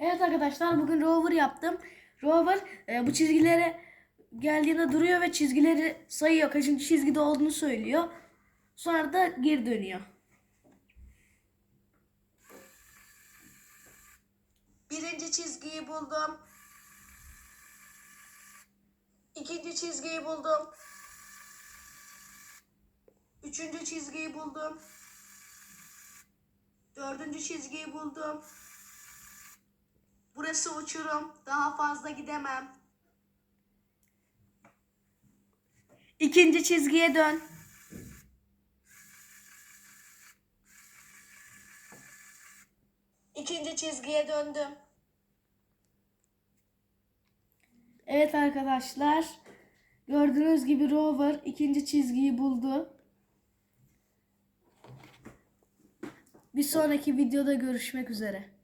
Evet arkadaşlar bugün rover yaptım. Rover e, bu çizgilere geldiğinde duruyor ve çizgileri sayıyor. Kaçıncı çizgide olduğunu söylüyor. Sonra da geri dönüyor. Birinci çizgiyi buldum. İkinci çizgiyi buldum. Üçüncü çizgiyi buldum. Dördüncü çizgiyi buldum. Burası uçurum. Daha fazla gidemem. İkinci çizgiye dön. İkinci çizgiye döndüm. Evet arkadaşlar. Gördüğünüz gibi rover ikinci çizgiyi buldu. Bir sonraki videoda görüşmek üzere.